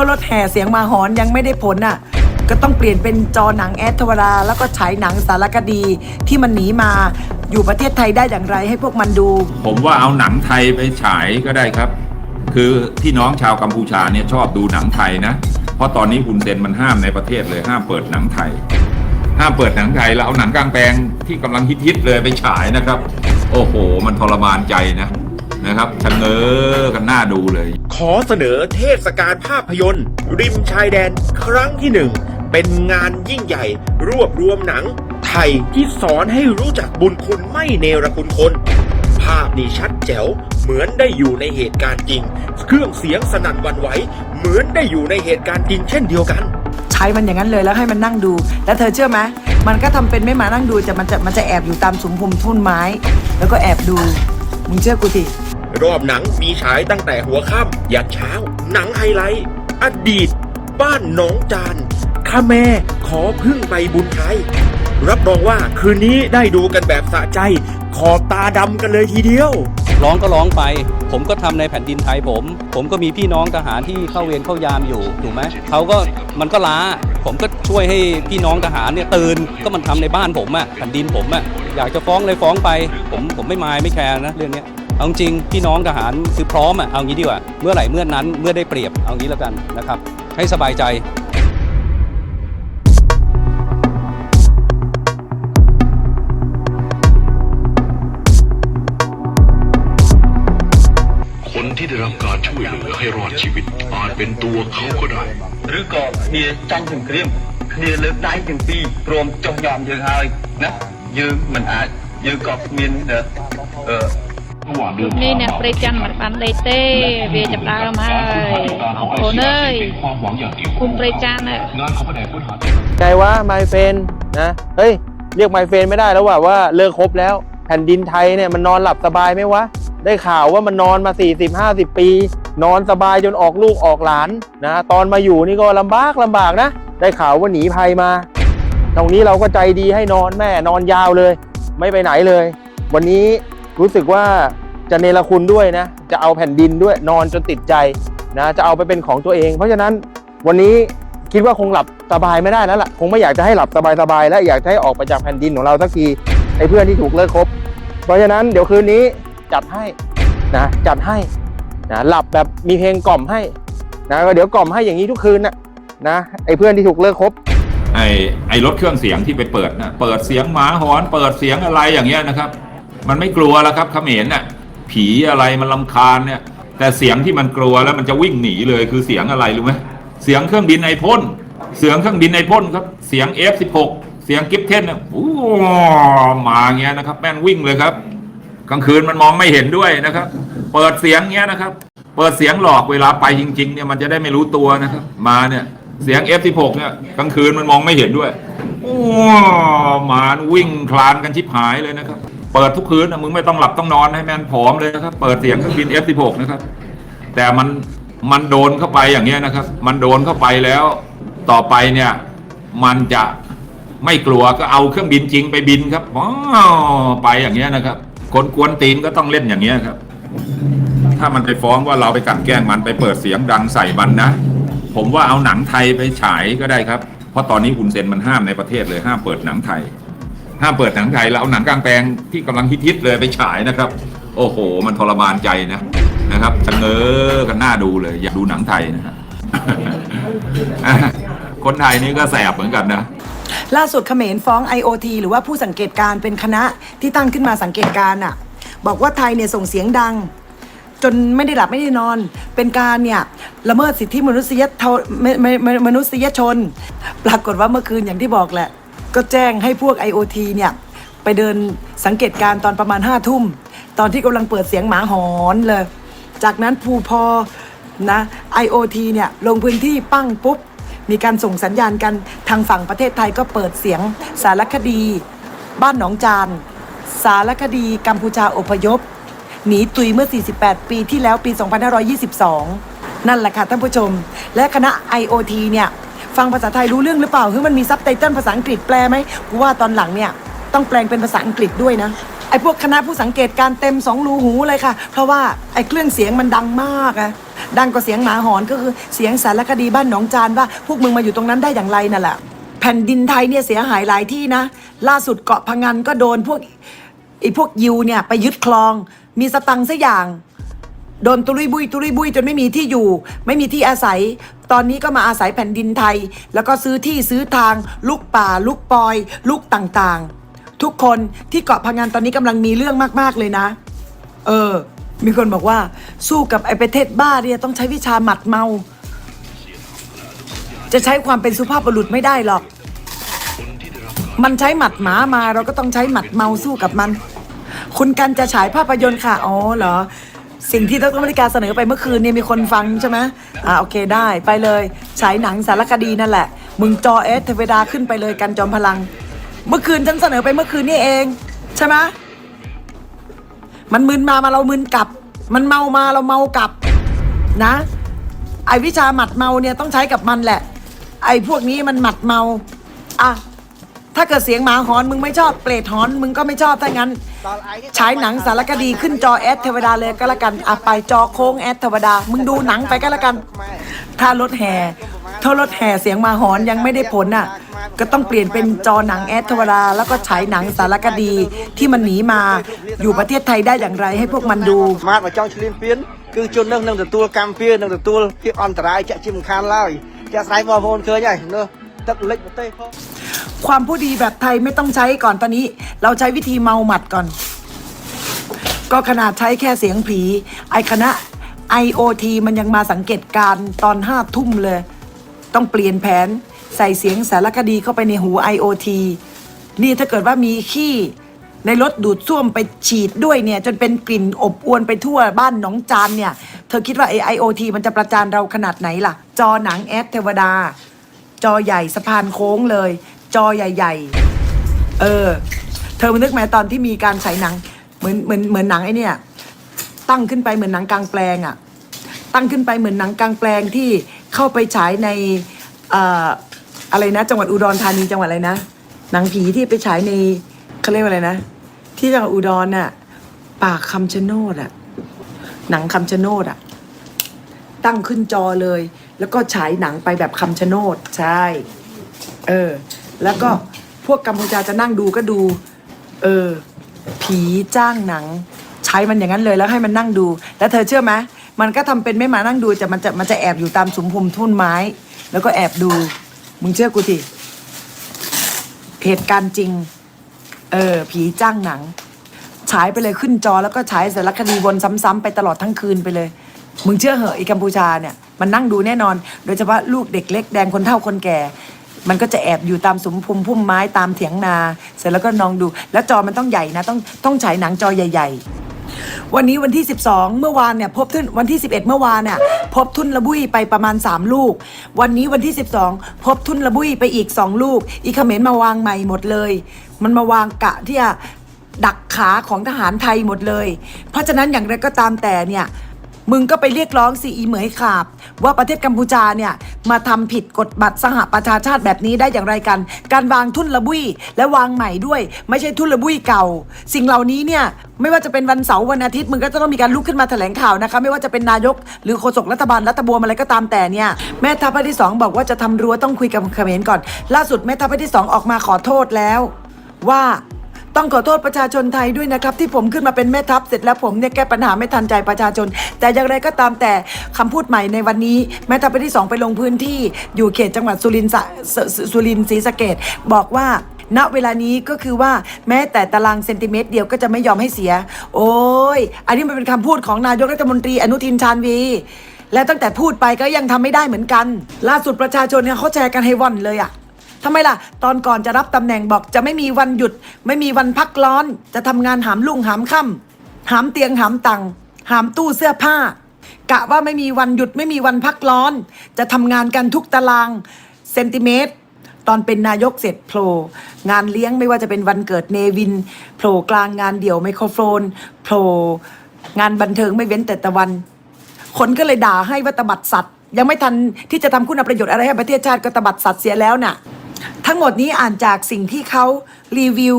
ถ้ารถแห่เสียงมาหอนยังไม่ได้ผลอะ ก็ต้องเปลี่ยนเป็นจอหนังแอดทวราแล้วก็ฉายหนังสารคดีที่มันหนีมาอยู่ประเทศไทยได้อย่างไรให้พวกมันดู ผมว่าเอาหนังไทยไปฉายก็ได้ครับ คือพี่น้องชาวกัมพูชาเนี่ยชอบดูหนังไทยนะ เพราะตอนนี้ฮุนเซนมันห้ามในประเทศเลยห้ามเปิดหนังไทย ห้ามเปิดหนังไทยแล้วเอาหนังกลางแปลงที่กำลังฮิตๆเลยไปฉายนะครับ โอ้โห มันทรมานใจนะ นะครับชะเง้อกันหน้าดูเลย ขอเสนอเทศกาลภาพยนตร์ ริมชายแดนครั้งที่หนึ่งเป็นงานยิ่งใหญ่ รวบรวมหนัง ไทยที่สอนให้รู้จักบุญคุณไม่เนรคุณคน ภาพนี่ชัดแจ๋ว เหมือนได้อยู่ในเหตุการณ์จริง เครื่องเสียงสนั่นหวันไหว เหมือนได้อยู่ในเหตุการณ์จริงเช่นเดียวกัน ใช้มันอย่างนั้นเลยแล้วให้มันนั่งดู แล้วเธอเชื่อไหมมันก็ทำเป็นไม่มานั่งดูแต่มันจะมันจะแอบอยู่ตามสุมพุมทุ่นไม้ แล้วก็แอบดูมึงเชื่อกูสิ รอบหนังมีฉายตั้งแต่หัวค่ำยันเช้า หนังไฮไลท์ อดีต บ้านหนองจานข้าแม่ขอพึ่งไปบุญไทยรับรองว่าคืนนี้ได้ดูกันแบบสะใจ ขอบตาดำกันเลยทีเดียว ร้องก็ร้องไป ผมก็ทำในแผ่นดินไทยผม ผมก็มีพี่น้องทหารที่เข้าเวรเข้ายามอยู่ถูกไหมเขาก็มันก็ล้า ผมก็ช่วยให้พี่น้องทหารเนี่ยตื่นก็มันทำในบ้านผมอะแผ่นดินผมอะอยากจะฟ้องเลยฟ้องไป ผมผมไม่มายไม่แคร์นะเรื่องเนี้ย เอาจริงพี่น้องทหารคือพร้อมอะเอางี้ดีกว่า เมื่อไหร่เมื่อนั้นเมื่อได้เปรียบ เอางี้แล้วกันนะครับ ให้สบายใจ คนที่ได้รับการช่วยเหลือให้รอดชีวิตอาจเป็นตัวเขาก็ได้ ឬក៏គ្នាចាញ់សង្គ្រាមគ្នាលើកដៃទាំងពីរព្រមចុះញោមយើងហើយណាយើងមិនអាចយើងក៏គ្មានអឺ นี่เนี่ยเปรจันมันปันเลยเต้เวียจับตามาโคนเอ้ยคุณเปรจันเนี่ยไงวะไมเฟนนะเฮ้ยเรียกไมเฟนไม่ได้แล้วว่าว่าเลิกครบแล้ว แผ่นดินไทยเนี่ยมันนอนหลับสบายไหมวะ ได้ข่าวว่ามันนอนมา 40-50 ปี นอนสบายจนออกลูกออกหลานนะตอนมาอยู่นี่ก็ลำบากลำบากนะ ได้ข่าวว่าหนีภัยมา ตรงนี้เราก็ใจดีให้นอนแม่นอนยาวเลย ไม่ไปไหนเลย วันนี้ รู้สึกว่าจะเนรคุณด้วยนะ จะเอาแผ่นดินด้วยนอนจนติดใจนะ จะเอาไปเป็นของตัวเอง เพราะฉะนั้นวันนี้คิดว่าคงหลับสบายไม่ได้แล้วล่ะ คงไม่อยากจะให้หลับสบายๆและอยากให้ออกไปจากแผ่นดินของเราสักทีไอ้เพื่อนที่ถูกเลิกคบ เพราะฉะนั้นเดี๋ยวคืนนี้จัดให้นะจัดให้นะหลับแบบมีเพลงกล่อมให้นะก็เดี๋ยวกล่อมให้อย่างนี้ทุกคืนนะนะไอ้เพื่อนที่ถูกเลิกคบไอ้ไอ้รถเครื่องเสียงที่ไปเปิดนะเปิดเสียงหมาหอน เปิดเสียงอะไรอย่างเงี้ยนะครับ มันไม่กลัวแล้วครับเขมรน่ะผีอะไรมันลำคาญเนี่ย แต่เสียงที่มันกลัวแล้วมันจะวิ่งหนีเลยคือเสียงอะไรรู้ไหมเสียงเครื่องบินไอพ่นเสียงเครื่องบินไอพ่นครับ เสียง F16 เสียงกิฟเทนเนี่ยโอ้มาเงี้ยนะครับแม่นวิ่งเลยครับ กลางคืนมันมองไม่เห็นด้วยนะครับ เปิดเสียงเงี้ยนะครับ เปิดเสียงหลอกเวลาไปจริง ๆ เนี่ยมันจะได้ไม่รู้ตัวนะครับ มาเนี่ยเสียง F16 เนี่ยกลางคืนมันมองไม่เห็นด้วยโอ้มาวิ่งคลานกันชิบหายเลยนะครับ เปิดทุกคืนนะมึงไม่ต้องหลับต้องนอนให้แม่นผอมเลยนะครับ เปิดเสียงเครื่องบิน F16 นะครับ แต่มันมันโดนเข้าไปอย่างเงี้ยนะครับ มันโดนเข้าไปแล้วต่อไปเนี่ย มันจะไม่กลัวก็เอาเครื่องบินจริงไปบินครับว้าวไปอย่างเงี้ยนะครับ คนกวนตีนก็ต้องเล่นอย่างเงี้ยครับ ถ้ามันไปฟ้องว่าเราไปกันแกล้งมันไปเปิดเสียงดังใส่มันนะ ผมว่าเอาหนังไทยไปฉายก็ได้ครับ เพราะตอนนี้ฮุนเซนมันห้ามในประเทศเลยห้ามเปิดหนังไทย ห้ามเปิดหนังไทยแล้วเอาหนังกลางแปลงที่กำลังฮิตๆเลยไปฉายนะครับ โอ้โห มันทรมานใจนะนะครับชะเง้อกันหน้าดูเลย อยากดูหนังไทยนะฮะคนไทยนี่ก็แสบเหมือนกันนะล่าสุดเขมรฟ้อง IOT หรือว่าผู้สังเกตการเป็นคณะที่ตั้งขึ้นมาสังเกตการณ์อะ บอกว่าไทยเนี่ยส่งเสียงดัง จนไม่ได้หลับไม่ได้นอน เป็นการเนี่ยละเมิดสิทธิมนุษยมนุษยชน ปรากฏว่าเมื่อคืนอย่างที่บอกแหละ ก็แจ้งให้พวก IOT เนี่ยไปเดินสังเกตการณ์ตอนประมาณห้าทุ่ม ตอนที่กำลังเปิดเสียงหมาหอนเลย จากนั้นภูพอนะ IOT เนี่ยลงพื้นที่ปั้งปุ๊บ มีการส่งสัญญาณกันทางฝั่งประเทศไทยก็เปิดเสียงสารคดี บ้านหนองจาน สารคดีกัมพูชาอพยพ หนีตุยเมื่อ 48 ปีที่แล้วปี 2522 นั่นแหละค่ะท่านผู้ชม และคณะ IOT เนี่ย ฟังภาษาไทยรู้เรื่องหรือเปล่าคือมันมีซับไตเติลภาษาอังกฤษแปลไหมกูว่าตอนหลังเนี่ยต้องแปลงเป็นภาษาอังกฤษด้วยนะไอ้พวกคณะผู้สังเกตการณ์เต็มสองรูหูเลยค่ะ เพราะว่าไอ้เครื่องเสียงมันดังมากอะดังกว่าเสียงหมาหอนก็คือเสียงสารคดีบ้านหนองจานว่าพวกมึงมาอยู่ตรงนั้นได้อย่างไรนั่นแหละแผ่นดินไทยเนี่ยเสียหายหลายที่นะ ล่าสุดเกาะพังงานก็โดนพวกไอ้พวกยิวเนี่ยไปยึดคลอง มีสตังค์สักอย่างโดนตุลุยบุยตุลุยบุยจนไม่มีที่อยู่ ไม่มีที่อาศัย ตอนนี้ก็มาอาศัยแผ่นดินไทย แล้วก็ซื้อที่ซื้อทาง ลุกป่า ลุกปอย ลุกต่างๆ ทุกคนที่เกาะพังงานตอนนี้กำลังมีเรื่องมากๆเลยนะ เออ มีคนบอกว่าสู้กับไอ้ประเทศบ้าเนี่ยต้องใช้วิชาหมัดเมา จะใช้ความเป็นสุภาพบุรุษไม่ได้หรอก มันใช้หมัดหมามาเราก็ต้องใช้หมัดเมาสู้กับมัน คุณกันจะฉายภาพยนตร์ค่ะ อ๋อเหรอ สิ่งที่ดรมริกาเสนอไปเมื่อคืนเนี่ยมีคนฟังใช่ไหมอ่าโอเคได้ไปเลยฉายหนังสารคดีนั่นแหละ มึงจอเอสเทวดาขึ้นไปเลยกันจอมพลัง เมื่อคืนฉันเสนอไปเมื่อคืนนี่เอง ใช่ไหมมันมึนมามาเรามึนกลับ มันเมามาเราเมากลับนะ ไอวิชาหมัดเมาเนี่ยต้องใช้กับมันแหละ ไอพวกนี้มันหมัดเมาอะถ้าเกิดเสียงหมาหอนมึงไม่ชอบเปรตหอนมึงก็ไม่ชอบถ้างั้น ฉายหนังสารคดีขึ้นจอแอดเทวดาเลยก็แล้วกันอ่ะไปจอโค้งแอดเทวดา มึงดูหนังไปก็แล้วกัน ถ้ารถแห่ถ้ารถแห่เสียงหมาหอนยังไม่ได้ผลน่ะ ก็ต้องเปลี่ยนเป็นจอหนังแอดเทวดา แล้วก็ฉายหนังสารคดีที่มันหนีมาอยู่ประเทศไทยได้อย่างไรให้พวกมันดู មកមកចង់ឆ្លៀនពៀនគឺជននោះនឹងទទួលកម្មពៀននឹងទទួលភាពអន្តរាយជាក់ជាមិនខានឡើយជាក់ស្ដែងបងប្អូនឃើញហើយនោះទឹកលិចប្រទេសផង ความผู้ดีแบบไทยไม่ต้องใช้ก่อนตอนนี้ เราใช้วิธีเมาหมัดก่อน ก็ขนาดใช้แค่เสียงผี ไอคณะ IoT มันยังมาสังเกตการณ์ตอนห้าทุ่มเลย ต้องเปลี่ยนแผนใส่เสียงสารคดีเข้าไปในหู IoT นี่ถ้าเกิดว่ามีขี้ในรถดูดซ่วมไปฉีดด้วยเนี่ย จนเป็นกลิ่นอบอวนไปทั่วบ้านหนองจานเนี่ย เธอคิดว่าไอ IoT มันจะประจานเราขนาดไหนล่ะ จอหนังแอดเทวดา จอใหญ่สะพานโค้งเลย จอใหญ่ ๆ เออ เธอมานึกไหมตอนที่มีการฉายหนัง เหมือนเหมือนเหมือนหนังไอ้นี่ตั้งขึ้นไปเหมือนหนังกลางแปลงอะตั้งขึ้นไปเหมือนหนังกลางแปลงที่เข้าไปฉายในเอ่ออะไรนะ จังหวัดอุดรธานีจังหวัดอะไรนะหนังผีที่ไปฉายในเขาเรียกว่าอะไรนะ ที่จังหวัดอุดรน่ะปากคำชะโนดอะหนังคำชะโนดอะตั้งขึ้นจอเลย แล้วก็ฉายหนังไปแบบคำชะโนดใช่ เออ แล้วก็พวกกัมพูชาจะนั่งดูก็ดู เออ ผีจ้างหนัง ใช้มันอย่างนั้นเลยแล้วให้มันนั่งดู แล้วเธอเชื่อไหมมันก็ทำเป็นไม่มานั่งดูแต่มันจะมันจะแอบอยู่ตามสุมพมทุ่นไม้ แล้วก็แอบดู มึงเชื่อกูทีเหตุการณ์จริง เออ ผีจ้างหนังฉายไปเลยขึ้นจอแล้วก็ฉายสารคดีวนซ้ำๆไปตลอดทั้งคืนไปเลย มึงเชื่อเหอะไอ้กัมพูชาเนี่ย มันนั่งดูแน่นอน โดยเฉพาะลูกเด็กเล็กแดงคนเฒ่าคนแก่ มันก็จะแอบอยู่ตามสุมพุมพุ่มไม้ตามเถียงนา เสร็จแล้วก็นองดู แล้วจอมันต้องใหญ่นะ ต้องต้องฉายหนังจอใหญ่ ๆ วันนี้วันที่ 12 เมื่อวานเนี่ยพบทุนวันที่ 11 เมื่อวานเนี่ยพบทุนระบุยไปประมาณ 3 ลูก วันนี้วันที่ 12 พบทุนระบุยไปอีก 2 ลูก อีเขมรมาวางใหม่หมดเลย มันมาวางกะที่จะดักขาของทหารไทยหมดเลย เพราะฉะนั้นอย่างไรก็ตามแต่เนี่ย มึงก็ไปเรียกร้องสิอีเหมยขาบ ว่าประเทศกัมพูชาเนี่ย มาทำผิดกฎบัตรสหประชาชาติแบบนี้ได้อย่างไรกัน การวางทุนระบุยและวางใหม่ด้วย ไม่ใช่ทุนระบุยเก่า สิ่งเหล่านี้เนี่ยไม่ว่าจะเป็นวันเสาร์วันอาทิตย์มึงก็จะต้องมีการลุกขึ้นมาแถลงข่าวนะคะไม่ว่าจะเป็นนายก หรือโฆษกรัฐบาลรัฐบวมอะไรก็ตามแต่เนี่ยแม่ทัพภาคที่สองบอกว่าจะทำรั้วต้องคุยกับเขมรก่อน ล่าสุดแม่ทัพภาคที่สองออกมาขอโทษแล้ว ว่า ต้องขอโทษประชาชนไทยด้วยนะครับ ที่ผมขึ้นมาเป็นแม่ทัพเสร็จแล้วผมเนี่ยแก้ปัญหาไม่ทันใจประชาชน แต่อย่างไรก็ตามแต่คำพูดใหม่ในวันนี้ แม่ทัพภาคที่สองไปลงพื้นที่อยู่เขตจังหวัดสุรินทร์สุรินทร์ศรีสะเกดบอกว่าณเวลานี้ก็คือว่าแม้แต่ตารางเซนติเมตรเดียวก็จะไม่ยอมให้เสีย โอ้ย อันนี้มันเป็นคำพูดของนายกรัฐมนตรีอนุทินชาญวี และตั้งแต่พูดไปก็ยังทำไม่ได้เหมือนกัน ล่าสุดประชาชนเนี่ยเขาแชร์กันให้ว่อนเลยอะ ทำไมล่ะ ตอนก่อนจะรับตำแหน่งบอกจะไม่มีวันหยุด ไม่มีวันพักร้อน จะทำงานหามลุ่งหามค่ำหามเตียงหามตังหามตู้เสื้อผ้า กะว่าไม่มีวันหยุดไม่มีวันพักร้อน จะทำงานกันทุกตารางเซนติเมตรตอนเป็นนายกเสร็จโผล่งานเลี้ยงไม่ว่าจะเป็นวันเกิดเนวินโผล่กลางงานเดี่ยวไมโครโฟนโผล่งานบันเทิงไม่เว้นแต่ตะวัน คนก็เลยด่าให้ว่าตบัดสัตว์ ยังไม่ทันที่จะทำคุณประโยชน์อะไรให้ประเทศชาติก็ตบัดสัตว์เสียแล้วน่ะ ทั้งหมดนี้อ่านจากสิ่งที่เขารีวิว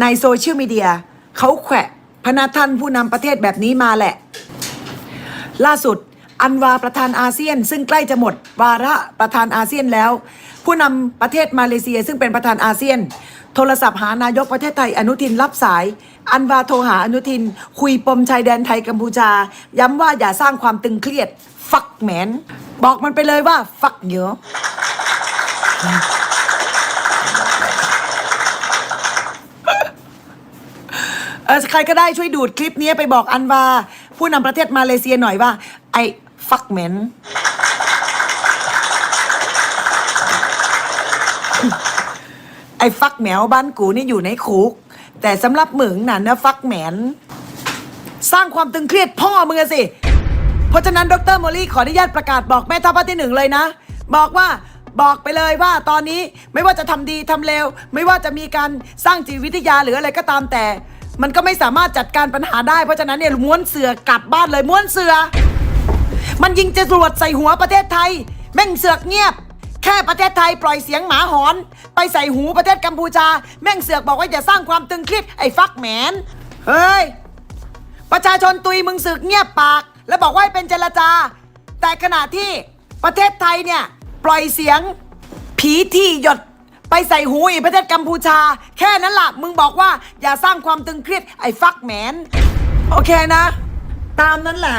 ในโซเชียลมีเดียเขาแขวะพนักท่านผู้นำประเทศแบบนี้มาแหละ ล่าสุด อันวาประธานอาเซียน ซึ่งใกล้จะหมด วาระประธานอาเซียนแล้ว ผู้นำประเทศมาเลเซีย ซึ่งเป็นประธานอาเซียน โทรศัพท์หานายกประเทศไทยอนุทินรับสาย อันวาโทรหาอนุทิน คุยปมชายแดนไทยกัมพูชา ย้ำว่าอย่าสร้างความตึงเครียด ฟักแมน บอกมันไปเลยว่า ฟักเยอะ เออใครก็ได้ช่วยดูดคลิปนี้ไปบอกอันวา ผู้นำประเทศมาเลเซียหน่อยว่า ไอ้ฟักเหม็นไอ้ฟักแมวบ้านกูนี่อยู่ในคุก แต่สำหรับมึงน่ะนะฟักแมน สร้างความตึงเครียดพ่อมึงอะสิ เพราะฉะนั้นดรโมลี่ขออนุญาตประกาศบอกแม่ทัพภาคที่หนึ่งเลยนะ บอกว่าบอกไปเลยว่าตอนนี้ไม่ว่าจะทำดีทำเลวไม่ว่าจะมีการสร้างจิตวิทยาหรืออะไรก็ตามแต่ มันก็ไม่สามารถจัดการปัญหาได้เพราะฉะนั้นเนี่ยม้วนเสือกลับบ้านเลยม้วนเสือ มันยิงจรวดใส่หัวประเทศไทย แม่งเสือกเงียบ แค่ประเทศไทยปล่อยเสียงหมาหอน ไปใส่หูประเทศกัมพูชา แม่งเสือกบอกว่าอย่าสร้างความตึงเครียดไอ้ฟักแมนเฮ้ยประชาชนตุยมึงสึกเงียบปาก แล้วบอกว่าให้เป็นเจรจา แต่ขณะที่ประเทศไทยเนี่ย ปล่อยเสียง ผีที่หยด ไปใส่หูอีกประเทศกัมพูชา แค่นั้นละ่ะ มึงบอกว่าอย่าสร้างความตึงเครียดไอ้ฟักแมนโอเคนะ ตามนั้นแหละ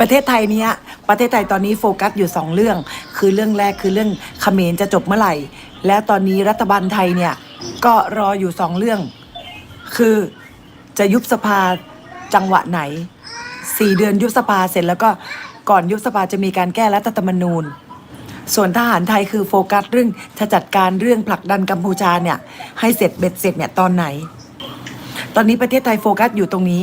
ประเทศไทยเนี้ยประเทศไทยตอนนี้โฟกัสอยู่สองเรื่อง คือเรื่องแรกคือเรื่องเขมรจะจบเมื่อไหร่ และตอนนี้รัฐบาลไทยเนี่ย ก็รออยู่สองเรื่อง คือจะยุบสภาจังหวะไหนสี่เดือนยุบสภาเสร็จแล้วก็ก่อนยุบสภาจะมีการแก้รัฐธรรมนูญ ส่วนทหารไทยคือโฟกัสเรื่องจะจัดการเรื่องผลักดันกัมพูชาเนี่ยให้เสร็จเบ็ดเสร็จเนี่ยตอนไหน ตอนนี้ประเทศไทยโฟกัสอยู่ตรงนี้